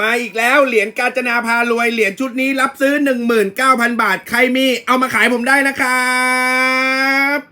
มาอีกแล้วเหรียญกาญจนาพารวยเหรียญชุดนี้รับซื้อ 19,000 บาท ใครมีเอามาขายผมได้นะครับ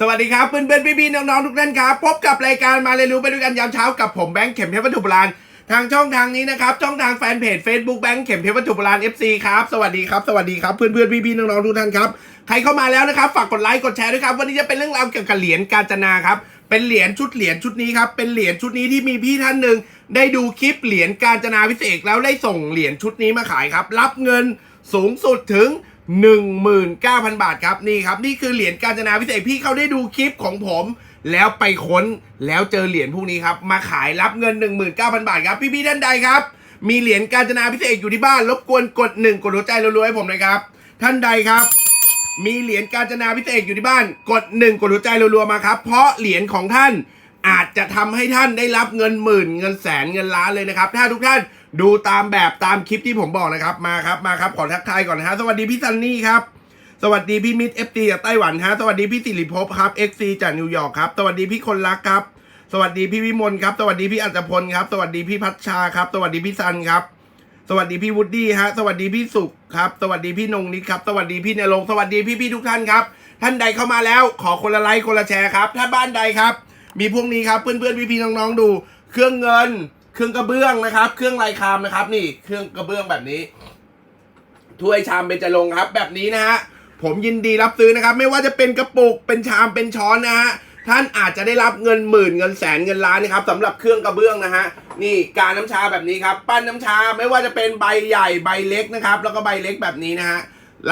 สวัสดีครับเพื่อนๆพี่ๆน้องๆทุกท่านครับ พบกับรายการมาเรียนรู้ไปด้วยกันยามเช้ากับผมแบงค์เข็มเพชรวัตถุโบราณทางช่องทางนี้นะครับ ช่องทางแฟนเพจ Facebook แบงค์เข็มเพชรวัตถุโบราณ FC ครับ สวัสดีครับ สวัสดีครับ เพื่อนๆพี่ๆน้องๆทุกท่านครับ ใครเข้ามาแล้วนะครับ ฝากกดไลค์กดแชร์ด้วยครับ วันนี้จะเป็นเรื่องราวเกี่ยวกับเหรียญกาญจนาครับ เป็นเหรียญชุดเหรียญชุดนี้ครับ เป็นเหรียญชุดนี้ที่มีพี่ท่านหนึ่งได้ดูคลิปเหรียญกาญจนาพิเศษแล้วได้ส่งเหรียญชุดนี้มาขายครับ รับเงินสูงสุดถึง 19,000 บาทครับนี่ครับ นี่คือเหรียญกาญจนาพิเศษพี่เขาได้ดูคลิปของผม แล้วไปค้นแล้วเจอเหรียญพวกนี้ครับ มาขายรับเงิน 19,000 บาทครับพี่ๆท่านใดครับ มีเหรียญกาญจนาพิเศษอยู่ที่บ้าน รบกวนกดหนึ่งกดหัวใจรัวๆให้ผมหนะครับ ท่านใดครับ มีเหรียญกาญจนาพิเศษอยู่ที่บ้าน กดหนึ่งกดหัวใจรัวๆมาครับ เพราะเหรียญของท่านอาจจะทำให้ท่านได้รับเงินหมื่นเงินแสนเงินล้านเลยนะครับ ถ้าทุกท่าน ดูตามแบบตามคลิปที่ผมบอกนะครับมาครับมาครับขอทักทายก่อนนะฮะสวัสดีพี่ซันนี่ครับสวัสดีพี่มิตรเอฟซีจากไต้หวันฮะสวัสดีพี่สิริภพครับเอ็กซีจากนิวยอร์กครับสวัสดีพี่คนรักครับ สวัสดีพี่วิมลครับ สวัสดีพี่อัจพลครับ สวัสดีพี่พัชชาครับ สวัสดีพี่ซันครับ สวัสดีพี่วูดดี้ฮะสวัสดีพี่สุขครับ สวัสดีพี่นงนิดครับ สวัสดีพี่นรงสวัสดีพี่พี่ทุกท่านครับ ท่านใดเข้ามาแล้ว ขอคนละไลค์คนละแชร์ครับ ถ้าบ้านใดครับ มีพวกนี้ครับเพื่อนเพื่อนพี่พี่ๆน้องๆดู เครื่องเงิน เครื่องกระเบื้องนะครับ เครื่องลายคามนะครับ นี่ เครื่องกระเบื้องแบบนี้ ถ้วยชามเบญจรงครับ แบบนี้นะฮะ ผมยินดีรับซื้อนะครับ ไม่ว่าจะเป็นกระปุก เป็นชาม เป็นช้อนนะฮะ ท่านอาจจะได้รับเงินหมื่นเงินแสนเงินล้านนะครับสำหรับเครื่องกระเบื้องนะฮะ นี่การน้ำชาแบบนี้ครับ ปั้นน้ำชา ไม่ว่าจะเป็นใบใหญ่ใบเล็กนะครับ แล้วก็ใบเล็กแบบนี้นะฮะ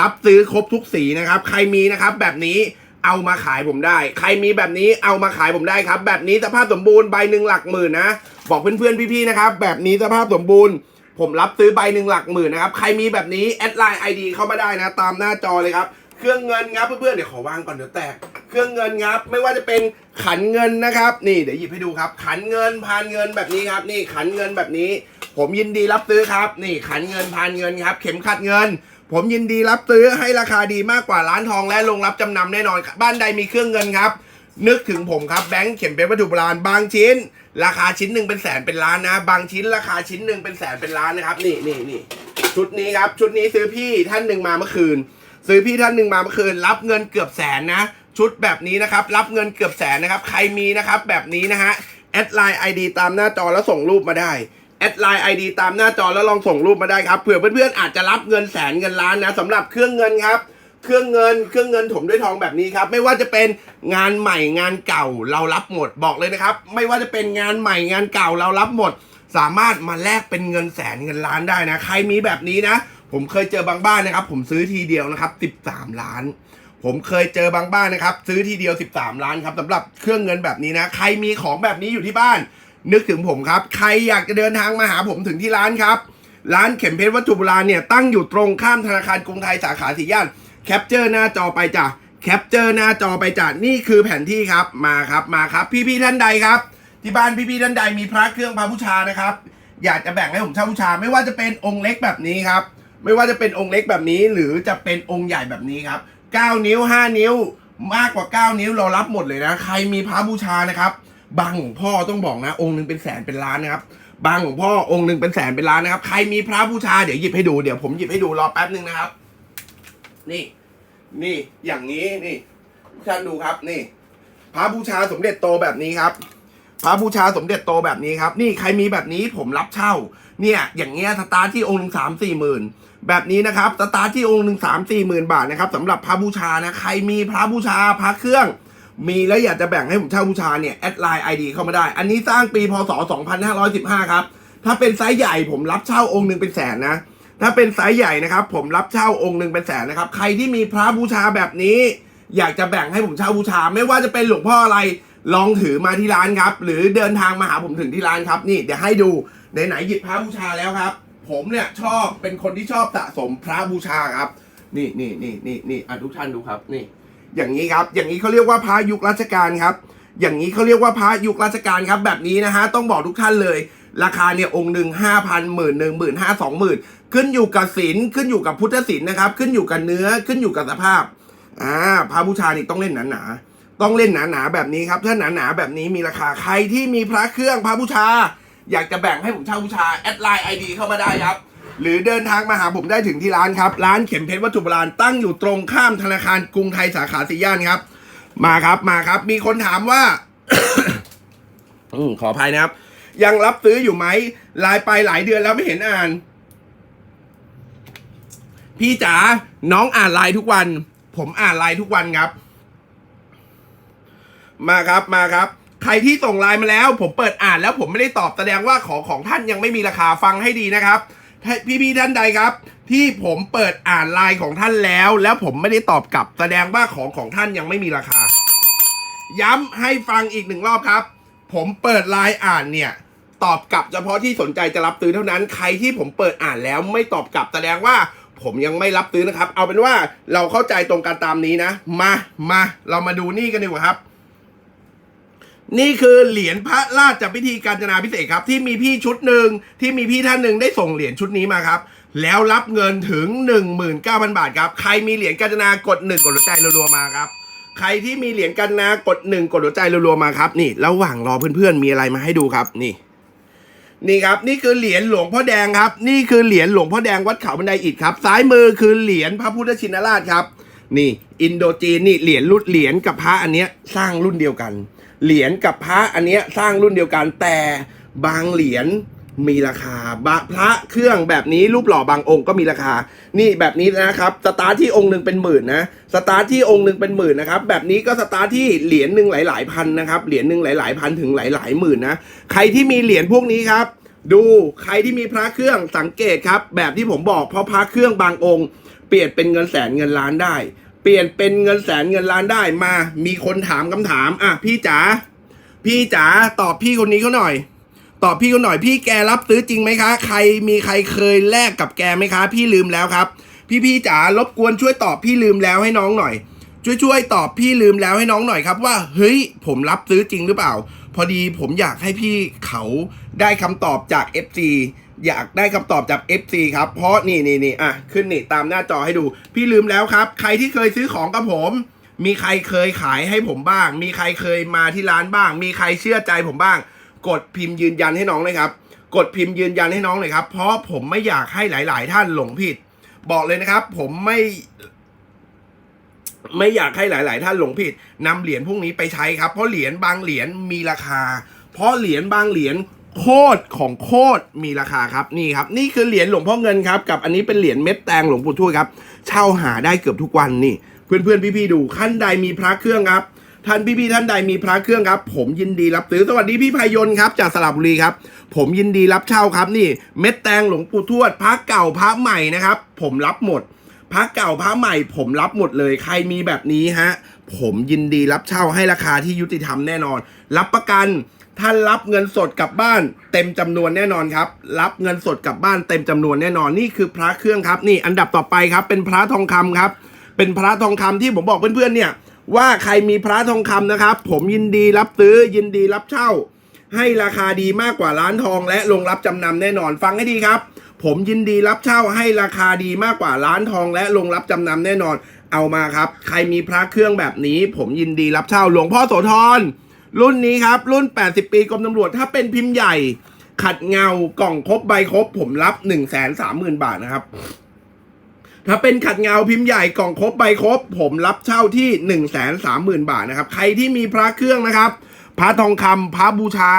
รับซื้อครบทุกสีนะครับ ใครมีนะครับแบบนี้ เอามาขายผมได้ ใครมีแบบนี้เอามาขายผมได้ครับ แบบนี้สภาพสมบูรณ์ใบหนึ่งหลักหมื่นนะบอกเพื่อนๆพี่ๆนะครับ แบบนี้สภาพสมบูรณ์ ผมรับซื้อใบหนึ่งหลักหมื่นนะครับใครมีแบบนี้แอดไลน์ไอดีเข้ามาได้นะ ตามหน้าจอเลยครับเครื่องเงินครับเพื่อนๆเดี๋ยวขอวางก่อนเดี๋ยวแตกเครื่องเงินครับไม่ว่าจะเป็นขันเงินนะครับ นี่เดี๋ยวหยิบให้ดูครับ ขันเงินพานเงินแบบนี้ครับ นี่ขันเงินแบบนี้ ผมยินดีรับซื้อครับ นี่ขันเงินพานเงินครับ เข็มขัดเงิน ผมยินดีรับซื้อให้ราคาดีมากกว่าร้านทองและโรงรับจำนำแน่นอนครับบ้านใดมีเครื่องเงินครับ นึกถึงผมครับแบงค์เข็มเป็นวัตถุโบราณบางชิ้น ราคาชิ้นหนึ่งเป็นแสนเป็นล้านนะ บางชิ้นราคาชิ้นหนึ่งเป็นแสนเป็นล้านนะครับ นี่นี่นี่ชุดนี้ครับ ชุดนี้ซื้อพี่ท่านหนึ่งมาเมื่อคืน ซื้อพี่ท่านหนึ่งมาเมื่อคืน รับเงินเกือบแสนนะ ชุดแบบนี้นะครับ รับเงินเกือบแสนนะครับ ใครมีนะครับแบบนี้นะฮะแอดไลน์ไอดีตามหน้าจอแล้วส่งรูปมาได้ แอดไลน์ไอดีตามหน้าจอแล้วลองส่งรูปมาได้ครับเผื่อเพื่อนๆอาจจะรับเงินแสนเงินล้านนะสำหรับเครื่องเงินครับ เครื่องเงินเครื่องเงินถมด้วยทองแบบนี้ครับ ไม่ว่าจะเป็นงานใหม่งานเก่าเรารับหมดบอกเลยนะครับ ไม่ว่าจะเป็นงานใหม่งานเก่าเรารับหมด สามารถมาแลกเป็นเงินแสนเงินล้านได้นะ ใครมีแบบนี้นะ ผมเคยเจอบางบ้านนะครับ ผมซื้อทีเดียวนะครับ 13 ล้าน ผมเคยเจอบางบ้านนะครับ ซื้อทีเดียว 13 ล้านครับสำหรับเครื่องเงินแบบนี้นะ ใครมีของแบบนี้อยู่ที่บ้าน นึกถึงผมครับ ใครอยากจะเดินทางมาหาผมถึงที่ร้านครับ ร้านเข็มเพชรวัตถุโบราณเนี่ยตั้งอยู่ตรงข้ามธนาคารกรุงไทยสาขาสีย่านแคปเจอร์หน้าจอไปจ้ะแคปเจอร์หน้าจอไปจ้ะนี่คือแผนที่ครับมาครับมาครับ พี่ๆท่านใดครับ ที่บ้านพี่ๆท่านใดมีพระเครื่องพระบูชานะครับ อยากจะแบ่งให้ผมเช่าบูชา ไม่ว่าจะเป็นองค์เล็กแบบนี้ครับ ไม่ว่าจะเป็นองค์เล็กแบบนี้ หรือจะเป็นองค์ใหญ่แบบนี้ครับ 9 นิ้ว 5 นิ้ว มากกว่า 9 นิ้วเรารับหมดเลยนะ ใครมีพระบูชานะครับ บางของพ่อต้องบอกนะ องค์หนึ่งเป็นแสนเป็นล้านนะครับ บางของพ่อองค์หนึ่งเป็นแสนเป็นล้านนะครับ ใครมีพระบูชาเดี๋ยวหยิบให้ดูเดี๋ยวผมหยิบให้ดูรอแป๊บหนึ่งนะครับ นี่ นี่อย่างนี้นี่ท่านดูครับนี่ พระบูชาสมเด็จโตแบบนี้ครับพระบูชาสมเด็จโตแบบนี้ครับ นี่ใครมีแบบนี้ผมรับเช่า เนี่ย อย่างเงี้ยสตาร์ทที่องค์หนึ่งสามสี่หมื่นแบบนี้นะครับสตาร์ทที่องค์หนึ่งสามสี่หมื่นบาทนะครับสำหรับพระบูชานะใครมีพระบูชาพระเครื่อง มีแล้วอยากจะแบ่งให้ผมเช่าบูชาเนี่ยแอดไลน์ไอดีเข้ามาได้ อันนี้สร้างปีพศ 2515 ครับ ถ้าเป็นไซส์ใหญ่ผมรับเช่าองค์หนึ่งเป็นแสนนะ ถ้าเป็นไซส์ใหญ่นะครับ ผมรับเช่าองค์หนึ่งเป็นแสนนะครับ ใครที่มีพระบูชาแบบนี้ อยากจะแบ่งให้ผมเช่าบูชา ไม่ว่าจะเป็นหลวงพ่ออะไรลองถือมาที่ร้านครับ หรือเดินทางมาหาผมถึงที่ร้านครับ นี่เดี๋ยวให้ดูไหนๆหยิบพระบูชาแล้วครับ ผมเนี่ยชอบเป็นคนที่ชอบสะสมพระบูชาครับ นี่นี่นี่นี่นี่อะทุกท่านดูครับนี่ อย่างนี้ครับ อย่างนี้เขาเรียกว่าพระยุครัชกาลครับ อย่างนี้เขาเรียกว่าพระยุครัชกาลครับ แบบนี้นะฮะต้องบอกทุกท่านเลย ราคาเนี่ยองค์หนึ่งห้าพันหมื่นหนึ่งหมื่นห้าสองหมื่นขึ้นอยู่กับศิลขึ้นอยู่กับพุทธศิลนะครับ ขึ้นอยู่กับเนื้อขึ้นอยู่กับสภาพอ่าพระบูชานี่ต้องเล่นหนาๆต้องเล่นหนาๆแบบนี้ครับถ้าหนาๆแบบนี้มีราคาใครที่มีพระเครื่องพระบูชา อยากจะแบ่งให้ผมเช่าบูชาแอดไลน์ไอดีเข้ามาได้ครับ หรือเดินทางมาหาผมได้ถึงที่ร้านครับ ร้านเข็มเพชรวัตถุโบราณตั้งอยู่ตรงข้ามธนาคารกรุงไทยสาขาสี่ย่านครับ มาครับมาครับ มีคนถามว่า อืมขออภัยนะครับ ยังรับซื้ออยู่ไหมไลน์ไปหลายเดือนแล้วไม่เห็นอ่าน พี่จ๋าน้องอ่านไลน์ทุกวัน ผมอ่านไลน์ทุกวันครับ มาครับมาครับใครที่ส่งไลน์มาแล้ว ผมเปิดอ่านแล้วผมไม่ได้ตอบแสดงว่าของของท่านยังไม่มีราคาฟังให้ดีนะครับ พี่พี่ๆท่านใดครับ ที่ผมเปิดอ่านไลน์ของท่านแล้ว แล้วผมไม่ได้ตอบกลับแสดงว่าของของท่านยังไม่มีราคา ย้ำให้ฟังอีกหนึ่งรอบครับ ผมเปิดไลน์อ่านเนี่ยตอบกลับเฉพาะที่สนใจจะรับซื้อเท่านั้น ใครที่ผมเปิดอ่านแล้วไม่ตอบกลับแสดงว่าผมยังไม่รับซื้อนะครับ เอาเป็นว่าเราเข้าใจตรงกันตามนี้นะ มามาเรามาดูนี่กันดีกว่าครับ นี่คือเหรียญพระราชพิธีการจนาพิเศษครับ ที่มีพี่ชุดหนึ่งที่มีพี่ท่านหนึ่งได้ส่งเหรียญชุดนี้มาครับ แล้วรับเงินถึง 19,000 บาทครับ ใครมีเหรียญกาญจนากดหนึ่งกดหัวใจรัวๆมาครับ ใครที่มีเหรียญกันนากดหนึ่งกดหัวใจรัวๆมาครับ นี่ระหว่างรอเพื่อนๆมีอะไรมาให้ดูครับนี่ นี่ครับนี่คือเหรียญหลวงพ่อแดงครับ นี่คือเหรียญหลวงพ่อแดงวัดเขาบันไดอิฐครับ ซ้ายมือคือเหรียญพระพุทธชินราชครับ นี่ อินโดจีนนี่เหรียญรุ่นเหรียญกับพระอันเนี้ยสร้างรุ่นเดียวกัน เหรียญกับพระอันเนี้ยสร้างรุ่นเดียวกันแต่บางเหรียญมีราคาบะพระเครื่องแบบนี้รูปหล่อบางองค์ก็มีราคา นี่แบบนี้นะครับสตาร์ทที่องค์หนึ่งเป็นหมื่นนะสตาร์ทที่องค์หนึ่งเป็นหมื่นนะครับแบบนี้ก็สตาร์ทที่เหรียญหนึ่งหลาย ๆ พันนะครับเหรียญหนึ่งหลาย ๆ พันถึงหลาย ๆ หมื่นนะใครที่มีเหรียญพวกนี้ครับ ดูใครที่มีพระเครื่องสังเกตครับ แบบที่ผมบอกเพราะพระเครื่องบางองค์ เปลี่ยนเป็นเงินแสนเงินล้านได้ เปลี่ยนเป็นเงินแสนเงินล้านได้มา มีคนถามคำถาม อะ พี่จ๋าพี่จ๋าตอบพี่คนนี้เขาหน่อย ตอบพี่เขาหน่อย พี่แกรับซื้อจริงไหมคะ ใครมีใครเคยแลกกับแกไหมคะ พี่ลืมแล้วครับ พี่พี่จ๋ารบกวนช่วยตอบพี่ลืมแล้วให้น้องหน่อย ช่วยช่วยตอบพี่ลืมแล้วให้น้องหน่อยครับ ว่าเฮ้ย ผมรับซื้อจริงหรือเปล่า พอดีผมอยากให้พี่เขาได้คำตอบจาก FC อยากได้คำตอบจาก FC ครับ เพราะนี่นี่นี่อะ ขึ้นนี่ตามหน้าจอให้ดู พี่ลืมแล้วครับ ใครที่เคยซื้อของกับผม มีใครเคยขายให้ผมบ้าง มีใครเคยมาที่ร้านบ้าง มีใครเชื่อใจผมบ้าง กดพิมพ์ยืนยันให้น้องเลยครับ กดพิมพ์ยืนยันให้น้องเลยครับ เพราะผมไม่อยากให้หลาย ๆ ท่านหลงผิด บอกเลยนะครับ ผมไม่ไม่อยากให้หลาย ๆ ท่านหลงผิดนำเหรียญพวกนี้ไปใช้ครับ เพราะเหรียญบางเหรียญมีราคา เพราะเหรียญบางเหรียญ โคตรของโคตรมีราคาครับนี่ครับ นี่คือเหรียญหลวงพ่อเงินครับกับอันนี้เป็นเหรียญเม็ดแตงหลวงปู่ทวดครับ เช่าหาได้เกือบทุกวันนี่เพื่อนๆพี่ๆดูขั้นใดมีพระเครื่องครับท่านพี่ๆท่านใดมีพระเครื่องครับ ผมยินดีรับซื้อสวัสดีพี่พายนครับจากสระบุรีครับ ผมยินดีรับเช่าครับนี่ เม็ดแตงหลวงปู่ทวดพระเก่าพระใหม่นะครับ ผมรับหมดพระเก่าพระใหม่ ผมรับหมดเลยใครมีแบบนี้ฮะผมยินดีรับเช่าให้ราคาที่ยุติธรรมแน่นอน รับประกัน ท่านรับเงินสดกลับบ้าน เต็มจำนวนแน่นอนครับ รับเงินสดกลับบ้านเต็มจำนวนแน่นอนนี่คือพระเครื่องครับ นี่อันดับต่อไปครับ เป็นพระทองคำครับ เป็นพระทองคำที่ผมบอกเพื่อนๆเนี่ย ว่าใครมีพระทองคำนะครับ ผมยินดีรับซื้อยินดีรับเช่า ให้ราคาดีมากกว่าร้านทอง และลงรับจำนำแน่นอนฟังให้ดีครับ ผมยินดีรับเช่าให้ราคาดีมากกว่าร้านทอง และลงรับจำนำแน่นอน เอามาครับ ใครมีพระเครื่องแบบนี้ ผมยินดีรับเช่าหลวงพ่อโสธร รุ่นนี้ครับ รุ่น 80 ปีกรมตำรวจ ถ้าเป็นพิมพ์ใหญ่ ขัดเงากล่องครบใบครบ ผมรับ 1 3 0 0 0 0 บาทนะครับ ถ้าเป็นขัดเงาพิมพ์ใหญ่กล่องครบใบครบ ผมรับเช่าที่1นึ่งแสนสามหมื่นบาทนะครับ ใครที่มีพระเครื่องนะครับ พระทองคำพระบูชา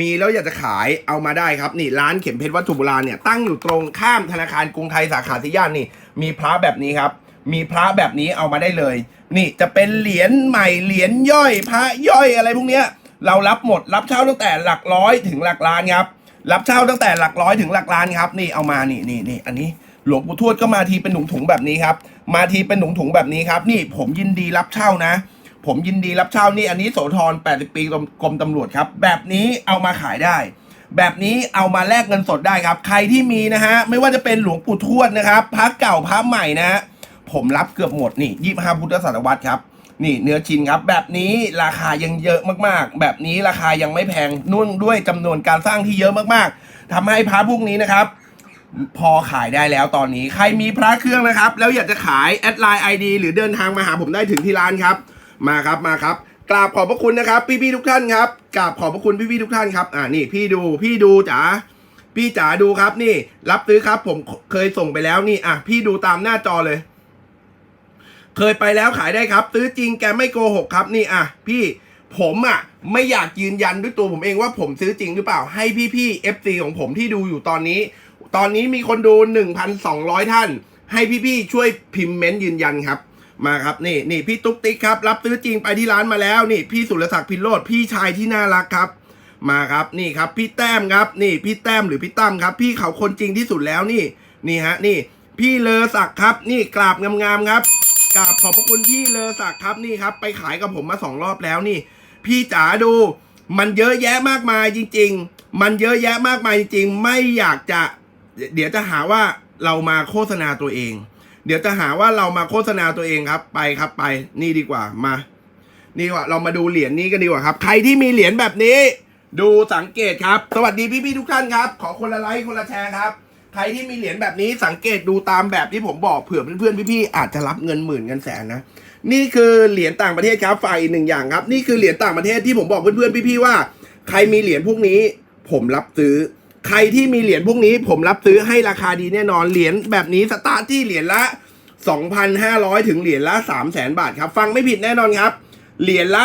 มีแล้วอยากจะขายเอามาได้ครับ นี่ร้านเข็มเพชรวัตถุโบราณเนี่ยตั้งอยู่ตรงข้ามธนาคารกรุงไทยสาขาที่ย่านนี่ มีพระแบบนี้ครับ มีพระแบบนี้เอามาได้เลย นี่จะเป็นเหรียญใหม่เหรียญย่อยพระย่อยอะไรพวกเนี้ย เรารับหมดรับเช่าตั้งแต่หลักร้อยถึงหลักล้านครับรับเช่าตั้งแต่หลักร้อยถึงหลักล้านครับ นี่เอามานี่นี่นี่อันนี้หลวงปู่ทวดก็มาทีเป็นถุงถุงแบบนี้ครับมาทีเป็นถุงถุงแบบนี้ครับ นี่ผมยินดีรับเช่านะ ผมยินดีรับเช่านี่อันนี้โสธร80 ปีกรมตำรวจครับ แบบนี้เอามาขายได้ แบบนี้เอามาแลกเงินสดได้ครับ ใครที่มีนะฮะไม่ว่าจะเป็นหลวงปู่ทวดนะครับพระเก่าพระใหม่นะฮะ ผมรับเกือบหมดนี่ยี่ห้าพุทธศตวรรษครับ นี่เนื้อชิ้นครับ แบบนี้ราคายังเยอะมากๆ แบบนี้ราคายังไม่แพงนุ่นด้วยจำนวนการสร้างที่เยอะมากๆทำให้พระพวกนี้นะครับ พอขายได้แล้วตอนนี้ใครมีพระเครื่องนะครับ แล้วอยากจะขายแอดไลน์ไอดีหรือเดินทางมาหาผมได้ถึงที่ร้านครับ มาครับมาครับกราบขอบพระคุณนะครับ พี่ๆทุกท่านครับกราบขอบพระคุณพี่ๆทุกท่านครับอ่านี่พี่ดูพี่ดูจ๋าพี่จ๋าดูครับนี่ รับซื้อครับผมเคยส่งไปแล้วนี่อะพี่ดูตามหน้าจอเลย เคยไปแล้วขายได้ครับ ซื้อจริงแกไม่โกหกครับนี่อะพี่ผมอะไม่อยากยืนยันด้วยตัวผมเองว่าผมซื้อจริงหรือเปล่าให้พี่ๆ FC ของผมที่ดูอยู่ตอนนี้ ตอนนี้มีคนดู 1,200 ท่าน ให้พี่ๆช่วยพิมพ์เม้นต์ยืนยันครับ มาครับนี่นี่พี่ตุ๊กติ๊กครับ รับซื้อจริงไปที่ร้านมาแล้วนี่พี่สุรศักดิ์พินโรธพี่ชายที่น่ารักครับ มาครับนี่ครับพี่แต้มครับนี่พี่แต้มหรือพี่ตั้มครับ พี่เขาคนจริงที่สุดแล้วนี่นี่ฮะนี่ พี่เลอศักดิ์ครับ นี่กราบงามๆครับ กราบขอบพระคุณพี่เลอศักดิ์ครับนี่ครับ ไปขายกับผมมาสองรอบแล้วนี่ พี่จ๋าดู มันเยอะแยะมากมายจริง ๆ มันเยอะแยะมากมายจริง ๆ ไม่อยากจะ เดี๋ยวจะหาว่าเรามาโฆษณาตัวเอง เดี๋ยวจะหาว่าเรามาโฆษณาตัวเองครับ ไปครับไป นี่ดีกว่ามา นี่ว่าเรามาดูเหรียญนี้กันดีกว่าครับ ใครที่มีเหรียญแบบนี้ ดูสังเกตครับ สวัสดีพี่ๆทุกท่านครับ ขอคนละไลค์คนละแชร์ครับ ใครที่มีเหรียญแบบนี้สังเกตดูตามแบบที่ผมบอกเผื่อเพื่อนๆพี่ๆอาจจะรับเงินหมื่นเงินแสนนะนี่คือเหรียญต่างประเทศครับฝ่ายหนึ่งอย่างครับ นี่คือเหรียญต่างประเทศที่ผมบอกเพื่อนๆพี่ๆว่า ใครมีเหรียญพวกนี้ ผมรับซื้อ ใครที่มีเหรียญพวกนี้ ผมรับซื้อให้ราคาดีแน่นอนเหรียญแบบนี้สตาร์ทที่เหรียญละ 2,500 ถึงเหรียญละ 300,000บาทครับ ฟังไม่ผิดแน่นอนครับเหรียญละ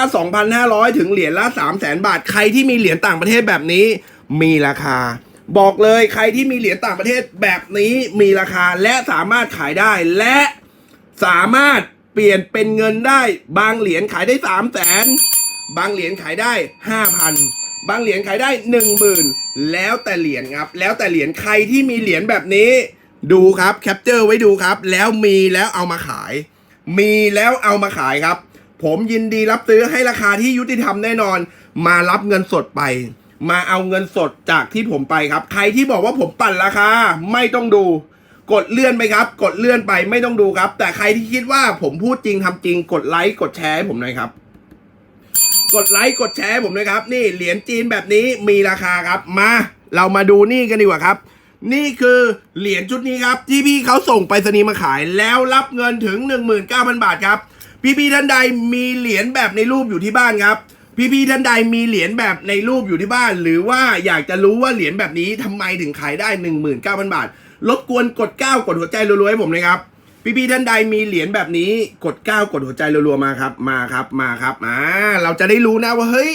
2,500 ถึงเหรียญละ 300,000บาท ใครที่มีเหรียญต่างประเทศแบบนี้ มีราคา บอกเลยใครที่มีเหรียญต่างประเทศแบบนี้มีราคาและสามารถขายได้ และสามารถเปลี่ยนเป็นเงินได้ บางเหรียญขายได้3 0 0 0 0 0บางเหรียญขายได้5,000บางเหรียญขายได้10,000แล้วแต่เหรียญครับ แล้วแต่เหรียญใครที่มีเหรียญแบบนี้ ดูครับแคปเจอร์ไว้ดูครับ แล้วมีแล้วเอามาขาย มีแล้วเอามาขายครับ ผมยินดีรับซื้อให้ราคาที่ยุติธรรมแน่นอน มารับเงินสดไป มาเอาเงินสดจากที่ผมไปครับ ใครที่บอกว่าผมปั่นราคาไม่ต้องดู กดเลื่อนไปครับ กดเลื่อนไปไม่ต้องดูครับ แต่ใครที่คิดว่าผมพูดจริงทำจริง กดไลค์กดแชร์ให้ผมหน่อยครับ กดไลค์กดแชร์ให้ผมนะครับ นี่เหรียญจีนแบบนี้มีราคาครับ มาเรามาดูนี่กันดีกว่าครับ นี่คือเหรียญชุดนี้ครับ ที่พี่เขาส่งไปรษณีย์มาขาย แล้วรับเงินถึง 19,000 บาทครับ พี่ๆท่านใดมีเหรียญแบบในรูปอยู่ที่บ้านครับ พี่ๆท่านใดมีเหรียญแบบในรูปอยู่ที่บ้าน หรือว่าอยากจะรู้ว่าเหรียญแบบนี้ทำไมถึงขายได้ 19,000 บาท รบกวนกด 9 กดหัวใจรัวๆให้ผมเลยครับ พี่ๆท่านใดมีเหรียญแบบนี้กด 9 กดหัวใจรัวๆมาครับ มาครับมาครับอ่าเราจะได้รู้นะว่าเฮ้ย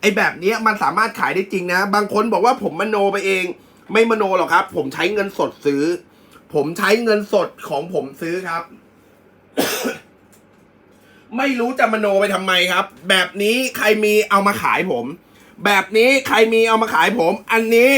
ไอแบบนี้มันสามารถขายได้จริงนะ บางคนบอกว่าผมมโนไปเอง ไม่มโนหรอกครับ ผมใช้เงินสดซื้อ ผมใช้เงินสดของผมซื้อครับ ไม่รู้จะมโนไปทำไมครับ แบบนี้ใครมีเอามาขายผม แบบนี้ใครมีเอามาขายผม อันนี้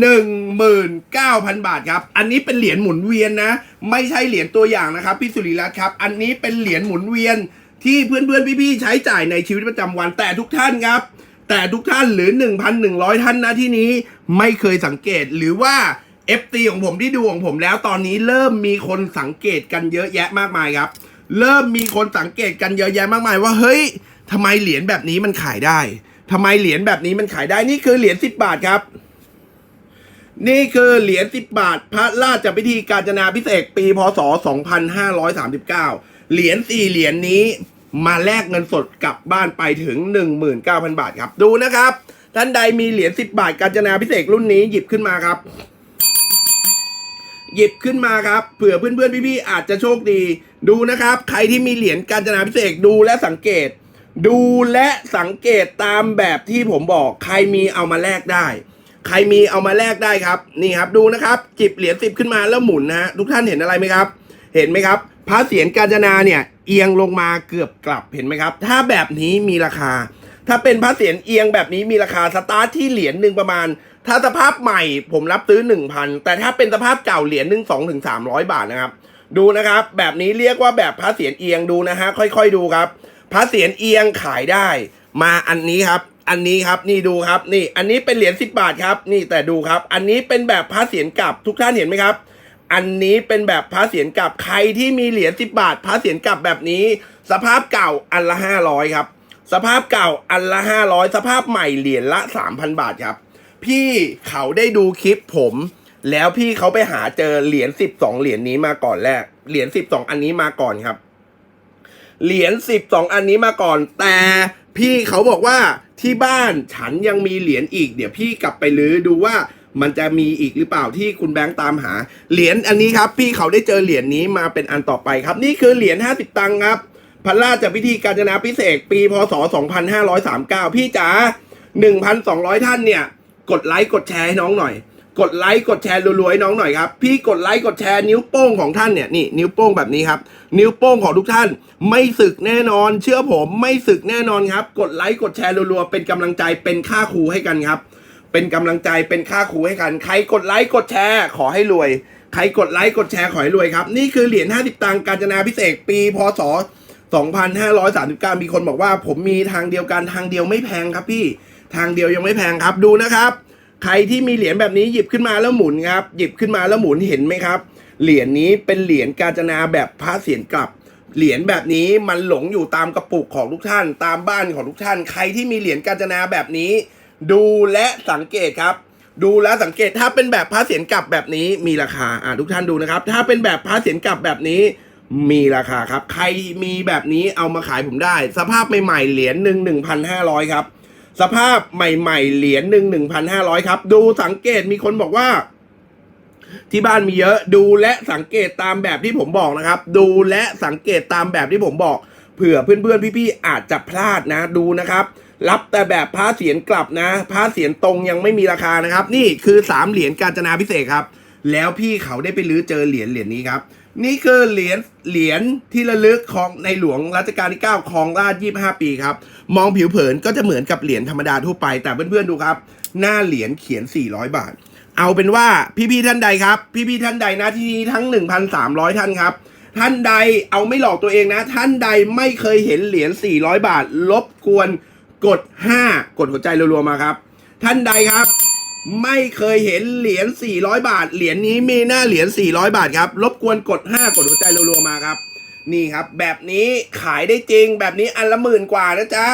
หนึ่งหมื่นเก้าพันบาทครับ อันนี้เป็นเหรียญหมุนเวียนนะ ไม่ใช่เหรียญตัวอย่างนะครับพี่สุริรัตน์ครับ อันนี้เป็นเหรียญหมุนเวียนที่เพื่อนๆพี่ๆใช้จ่ายในชีวิตประจำวันแต่ทุกท่านครับ แต่ทุกท่านหรือ 1,100 ท่านนะที่นี้ไม่เคยสังเกตหรือว่า FT ของผมที่ดูของผมแล้วตอนนี้เริ่มมีคนสังเกตกันเยอะแยะมากมายครับ เริ่มมีคนสังเกตกันเยอะแยะมากมายว่าเฮ้ยทำไมเหรียญแบบนี้มันขายได้ทำไมเหรียญแบบนี้มันขายได้นี่คือเหรียญ10 บาทครับ นี่คือเหรียญ10 บาท พระราชพิธีการจนาพิเศษปีพศ 2539 เหรียญ4เหรียญนี้มาแลกเงินสดกลับบ้านไปถึง 19,000 บาทครับ ดูนะครับ ท่านใดมีเหรียญ10 บาทการจนาพิเศษกรุ่นนี้หยิบขึ้นมาครับ หยิบขึ้นมาครับเผื่อเพื่อนๆพี่ๆอาจจะโชคดี ดูนะครับ ใครที่มีเหรียญการจนาพิเศษกดูและสังเกต ดูและสังเกตตามแบบที่ผมบอก ใครมีเอามาแลกได้ ใครมีเอามาแลกได้ครับ นี่ครับดูนะครับ จิบเหรียญสิบขึ้นมาแล้วหมุนนะฮะทุกท่านเห็นอะไรไหมครับ เห็นไหมครับพระเศียรกาญจนาเนี่ยเอียงลงมาเกือบกลับเห็นไหมครับ ถ้าแบบนี้มีราคา ถ้าเป็นพระเศียรเอียงแบบนี้มีราคาสตาร์ทที่เหรียญหนึ่งประมาณ ถ้าสภาพใหม่ผมรับซื้อ 1,000 แต่ถ้าเป็นสภาพเก่าเหรียญหนึ่งสองถึงสามร้อยบาทนะครับ ดูนะครับ แบบนี้เรียกว่าแบบพระเศียรเอียงดูนะฮะค่อยๆดูครับ พระเศียรเอียงขายได้ มาอันนี้ครับ อันนี้ครับนี่ดูครับ นี่อันนี้เป็นเหรียญสิบบาทครับ นี่แต่ดูครับ อันนี้เป็นแบบพระเศียรกลับทุกท่านเห็นไหมครับ อันนี้เป็นแบบพระเศียรกลับใครที่มีเหรียญสิบบาทพระเศียรกลับแบบนี้ สภาพเก่าอันละห้าร้อยครับ สภาพเก่าอันละห้าร้อยสภาพใหม่เหรียญละสามพันบาทครับ พี่เขาได้ดูคลิปผม แล้วพี่เขาไปหาเจอเหรียญสิบสองเหรียญนี้มาก่อนแรก เหรียญสิบสองอันนี้มาก่อนครับ เหรียญสิบสองอันนี้มาก่อน แต่พี่เขาบอกว่าที่บ้านฉันยังมีเหรียญอีก เดี๋ยวพี่กลับไปลื้อดูว่ามันจะมีอีกหรือเปล่าที่คุณแบงค์ตามหา เหรียญอันนี้ครับ พี่เขาได้เจอเหรียญนี้มาเป็นอันต่อไปครับ นี่คือเหรียญห้าสิบตังค์ครับพระราชพิธีการจนาพิเศษปีพศสองพันห้าร้อยสามเก้าพี่จ๋าหนึ่งพันสองร้อยท่านเนี่ย กดไลค์กดแชร์ให้น้องหน่อย กดไลค์กดแชร์รัวๆน้องหน่อยครับ พี่กดไลค์กดแชร์นิ้วโป้งของท่านเนี่ยนี่นิ้วโป้งแบบนี้ครับ นิ้วโป้งของทุกท่าน ไม่สึกแน่นอน เชื่อผมไม่สึกแน่นอนครับ กดไลค์กดแชร์รัวๆเป็นกำลังใจเป็นค่าครูให้กันครับ เป็นกำลังใจเป็นค่าครูให้กัน ใครกดไลค์กดแชร์ขอให้รวย ใครกดไลค์กดแชร์ขอให้รวยครับนี่คือเหรียญ50ตังค์กาญจนาพิเศษปีพศ2539 มีคนบอกว่า ผมมีทางเดียวกันทางเดียวไม่แพงครับพี่ ทางเดียวยังไม่แพงครับดูนะครับ ใครที่มีเหรียญแบบนี้หยิบขึ้นมาแล้วหมุนครับ หยิบขึ้นมาแล้วหมุนเห็นไหมครับ เหรียญนี้เป็นเหรียญกาญจนาแบบพระเสียรกลับ เหรียญแบบนี้มันหลงอยู่ตามกระปุกของทุกท่าน ตามบ้านของทุกท่าน ใครที่มีเหรียญกาญจนาแบบนี้ ดูและสังเกตครับ ดูและสังเกตถ้าเป็นแบบพระเสียรกลับแบบนี้มีราคาอ่าทุกท่านดูนะครับ ถ้าเป็นแบบพระเสียรกลับแบบนี้มีราคาครับ ใครมีแบบนี้เอามาขายผมได้ สภาพใหม่ๆเหรียญหนึ่งหนึ่งพันห้าร้อยครับ สภาพใหม่ๆ เหรียญหนึ่งหนึ่งพันห้าร้อยครับ ดูสังเกตมีคนบอกว่า ที่บ้านมีเยอะดูและสังเกตตามแบบที่ผมบอกนะครับ ดูและสังเกตตามแบบที่ผมบอกเผื่อเพื่อนๆพี่ๆอาจจะพลาดนะดูนะครับ รับแต่แบบพระเสียรกลับนะพระเสียรตรงยังไม่มีราคานะครับ นี่คือสามเหรียญกาญจนาพิเศษครับ แล้วพี่เขาได้ไปลื้อเจอเหรียญเหรียญนี้ครับ นี่คือเหรียญเหรียญที่ระลึกของในหลวงรัชกาลที่ 9 ของราช25 ปีครับ มองผิวเผินก็จะเหมือนกับเหรียญธรรมดาทั่วไป แต่เพื่อนๆดูครับ หน้าเหรียญเขียน 400 บาท เอาเป็นว่าพี่ๆท่านใดครับ พี่ๆท่านใดนะที่นี้ทั้ง 1,300 ท่านครับ ท่านใดเอาไม่หลอกตัวเองนะ ท่านใดไม่เคยเห็นเหรียญ 400 บาท ลบกวนกด 5 กดหัวใจรัวๆมาครับ ท่านใดครับ ไม่เคยเห็นเหรียญ400 บาท เหรียญนี้มีหน้าเหรียญ400 บาทครับ รบกวนกด 5 กดหัวใจรัวๆมาครับ นี่ครับ แบบนี้ขายได้จริง แบบนี้อันละหมื่นกว่านะจ๊ะ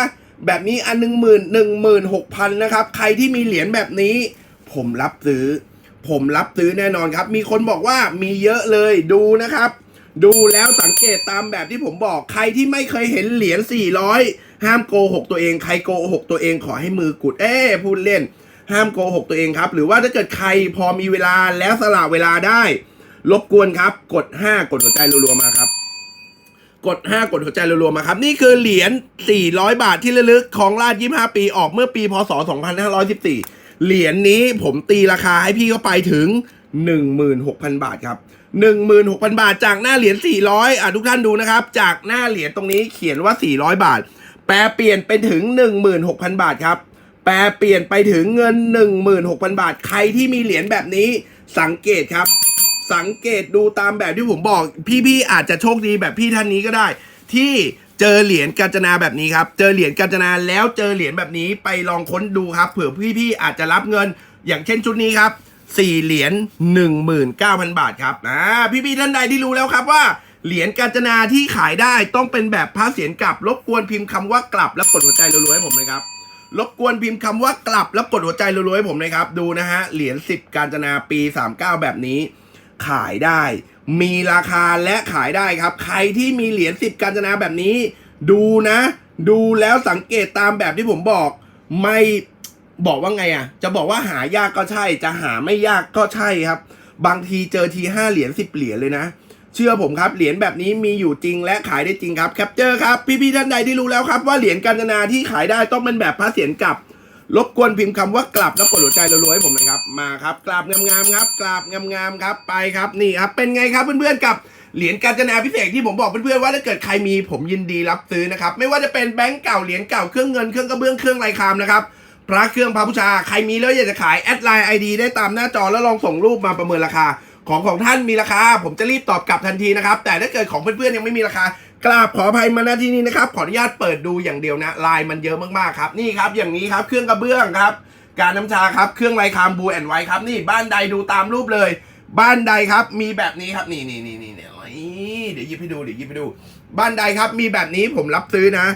แบบนี้อันหนึ่งหมื่นหนึ่งหมื่นหกพันนะครับ ใครที่มีเหรียญแบบนี้ ผมรับซื้อ ผมรับซื้อแน่นอนครับ มีคนบอกว่ามีเยอะเลยดูนะครับ ดูแล้วสังเกตตามแบบที่ผมบอก ใครที่ไม่เคยเห็นเหรียญ400 ห้ามโกหกตัวเอง ใครโกหกตัวเองขอให้มือกุด เอ้พูดเล่น ห้ามโกหกตัวเองครับ หรือว่าถ้าเกิดใครพอมีเวลาแล้วสละเวลาได้ รบกวนครับ กด 5 กดหัวใจรัวๆมาครับ กด 5 กดหัวใจรัวๆมาครับ นี่คือเหรียญ 400 บาทที่ระลึกของราช25 ปีออกเมื่อปีพศ 2514 เหรียญนี้ผมตีราคาให้พี่เขาไปถึง 16,000 บาทครับ 16,000 บาทจากหน้าเหรียญ 400 อะทุกท่านดูนะครับ จากหน้าเหรียญตรงนี้เขียนว่า 400 บาท แปลเปลี่ยนไปถึง 16,000 บาทครับ ปลเปลี่ยนไปถึงเงิน 16,000 บาท ใครที่มีเหรียญแบบนี้สังเกตครับ สังเกตดูตามแบบที่ผมบอก พี่ๆอาจจะโชคดีแบบพี่ท่านนี้ก็ได้ ที่เจอเหรียญกาญจนาแบบนี้ครับ เจอเหรียญกาญจนาแล้วเจอเหรียญแบบนี้ไปลองค้นดูครับ เผื่อพี่ๆอาจจะรับเงิน อย่างเช่นชุดนี้ครับสี่เหรียญ19,000 บาทครับอ่าพี่ๆท่านใดที่รู้แล้วครับว่าเหรียญกาญจนาที่ขายได้ต้องเป็นแบบพระเสียรกลับรบกวนพิมพ์คำว่ากลับแล้วกดหัวใจรัว รบกวนพิมพ์คำว่ากลับแล้วกดหัวใจรัวๆให้ผมนะครับ ดูนะฮะ เหรียญ10 กาญจนาปี 39 แบบนี้ ขายได้ มีราคาและขายได้ครับ ใครที่มีเหรียญ10 กาญจนาแบบนี้ ดูนะ ดูแล้วสังเกตตามแบบที่ผมบอก ไม่บอกว่าไงอะ จะบอกว่าหายากก็ใช่ จะหาไม่ยากก็ใช่ครับ บางทีเจอทีห้าเหรียญสิบเหรียญเลยนะ เชื่อผมครับ เหรียญแบบนี้มีอยู่จริงและขายได้จริงครับแคปเจอร์ครับ พี่ๆท่านใดที่รู้แล้วครับว่าเหรียญกาญจนาที่ขายได้ต้องเป็นแบบพระเศียรกลับ รบกวนพิมพ์คำว่ากลับแล้วกดหัวใจรัวๆให้ผมนะครับมาครับกราบงามๆครับกราบงามๆครับไปครับนี่ครับเป็นไงครับเพื่อนๆกับเหรียญกาญจนาพิเศษที่ผมบอกเพื่อนๆว่าถ้าเกิดใครมีผมยินดีรับซื้อนะครับไม่ว่าจะเป็นแบงก์เก่าเหรียญเก่าเครื่องเงินเครื่องกระเบื้องเครื่องลายคามนะครับพระเครื่องพระบูชาใครมีแล้วอยากจะขายแอดไลน์ไอดีได้ตามหน้าจอแล้วลองส่งรูปมาประเมินราคา ของของท่านมีราคา ผมจะรีบตอบกลับทันทีนะครับ แต่ถ้าเกิดของเพื่อนๆยังไม่มีราคากราบขออภัยมาณที่นี้นะครับ ขออนุญาตเปิดดูอย่างเดียวนะลายมันเยอะมากๆครับนี่ครับอย่างนี้ครับเครื่องกระเบื้องครับ การน้ำชาครับเครื่องไรคามบูแอนไวครับนี่บ้านใดดูตามรูปเลย บ้านใดครับมีแบบนี้ครับนี่นี่นี่นี่นี่เดี๋ยวยิบให้ดูเดี๋ยวยิบให้ดู บ้านใดครับมีแบบนี้ผมรับซื้อนะ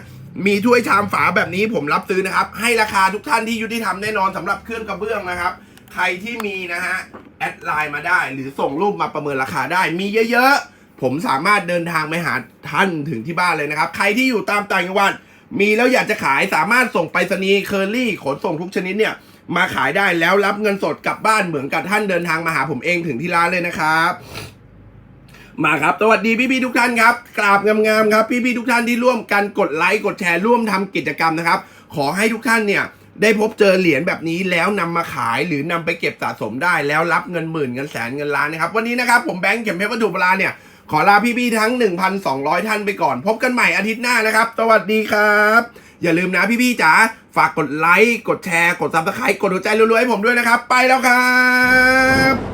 มีถ้วยชามฝาแบบนี้ผมรับซื้อนะครับ ให้ราคาทุกท่านที่ยุติธรรมแน่นอนสำหรับเครื่องกระเบื้องนะครับ ใครที่มีนะฮะ แอดไลน์มาได้ หรือส่งรูปมาประเมินราคาได้ มีเยอะๆ ผมสามารถเดินทางไปหาท่านถึงที่บ้านเลยนะครับ ใครที่อยู่ตามต่างจังหวัดมีแล้วอยากจะขายสามารถส่งไปรษณีย์เคอรี่ขนส่งทุกชนิดเนี่ยมาขายได้แล้วรับเงินสดกลับบ้านเหมือนกับท่านเดินทางมาหาผมเองถึงที่ร้านเลยนะครับ มาครับสวัสดีพี่ๆทุกท่านครับกราบงามๆครับพี่ๆทุกท่านที่ร่วมกันกดไลค์กดแชร์ร่วมทำกิจกรรมนะครับ ขอให้ทุกท่านเนี่ย ได้พบเจอเหรียญแบบนี้แล้วนำมาขายหรือนำไปเก็บสะสมได้แล้วรับเงินหมื่นเงินแสนเงินล้านนะครับ วันนี้นะครับผมแบงค์เข็มเพชรวัตถุโบราณเนี่ย ขอลาพี่ๆทั้ง 1,200 ท่านไปก่อน พบกันใหม่อาทิตย์หน้านะครับ สวัสดีครับ อย่าลืมนะพี่ๆจ๋าฝากกดไลค์กดแชร์ กดซับสไครต์กดหัวใจรัวๆให้ผมด้วยนะครับ ไปแล้วครับ